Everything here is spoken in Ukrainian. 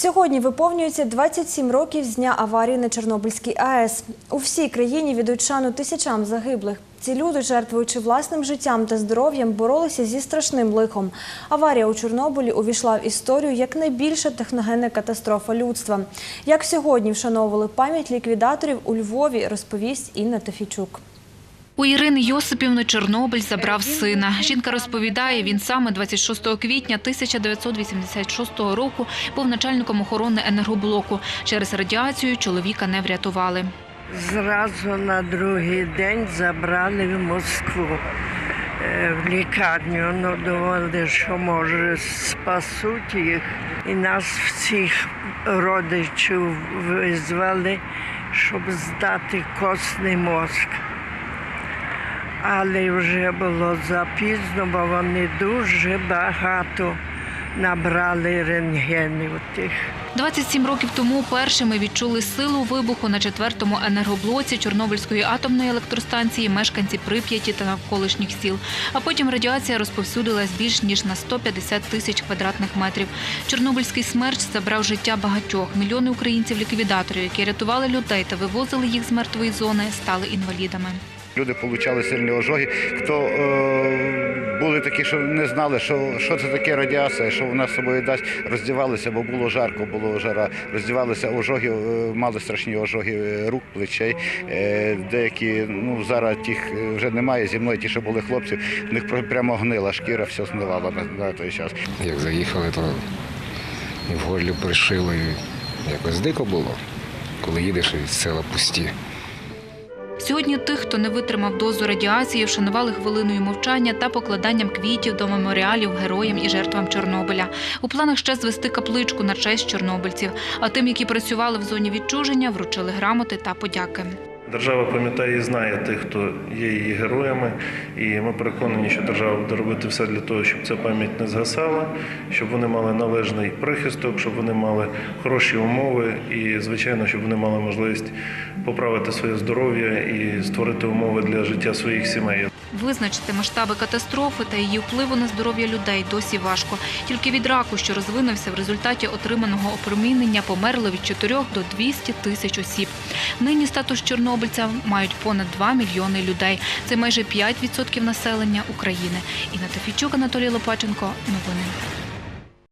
Сьогодні виповнюється 27 років з дня аварії на Чорнобильській АЕС. У всій країні віддають шану тисячам загиблих. Ці люди, жертвуючи власним життям та здоров'ям, боролися зі страшним лихом. Аварія у Чорнобилі увійшла в історію як найбільша техногенна катастрофа людства. Як сьогодні вшановували пам'ять ліквідаторів у Львові, розповість Інна Тафійчук. У Ірини Йосипівни Чорнобиль забрав сина. Жінка розповідає, він саме 26 квітня 1986 року був начальником охорони енергоблоку. Через радіацію чоловіка не врятували. Зразу на другий день забрали в Москву е, в лікарню. Ну, думали, що може спасуть їх. І нас всіх родичів визвали, щоб здати костний мозк. Але вже було запізно, бо вони дуже багато набрали рентгенів тих. 27 років тому першими відчули силу вибуху на четвертому енергоблоці Чорнобильської атомної електростанції мешканці Прип'яті та навколишніх сіл. А потім радіація розповсюдилась більш ніж на 150 тисяч квадратних метрів. Чорнобильський смерч забрав життя багатьох. Мільйони українців-ліквідаторів, які рятували людей та вивозили їх з мертвої зони, стали інвалідами. Люди отримали сильні ожоги. Хто е, були такі, що не знали, що, це таке радіація, що вона з собою дасть, роздівалися, бо було жарко, було жара. Роздівалися ожоги, е, мали страшні ожоги е, рук, плечей. Деякі, ну зараз тих вже немає зі мною, ті, що були хлопці, в них прямо гнила шкіра, все знивала на, на той час. Як заїхали, то і в горлі пришило, і якось дико було, коли їдеш і села пусті. Сьогодні тих, хто не витримав дозу радіації, вшанували хвилиною мовчання та покладанням квітів до меморіалів героям і жертвам Чорнобиля. У планах ще звести капличку на честь чорнобильців. А тим, які працювали в зоні відчуження, вручили грамоти та подяки. Держава пам'ятає і знає тих, хто є її героями, і ми переконані, що держава буде робити все для того, щоб ця пам'ять не згасала, щоб вони мали належний прихисток, щоб вони мали хороші умови і, звичайно, щоб вони мали можливість поправити своє здоров'я і створити умови для життя своїх сімей. Визначити масштаби катастрофи та її впливу на здоров'я людей досі важко. Тільки від раку, що розвинувся в результаті отриманого опромінення, померли від 4 до 200 тисяч осіб. Нині статус чорнобильця мають понад 2 мільйони людей. Це майже 5% населення України. Інна Тафійчук, Анатолій Лопаченко. Новини.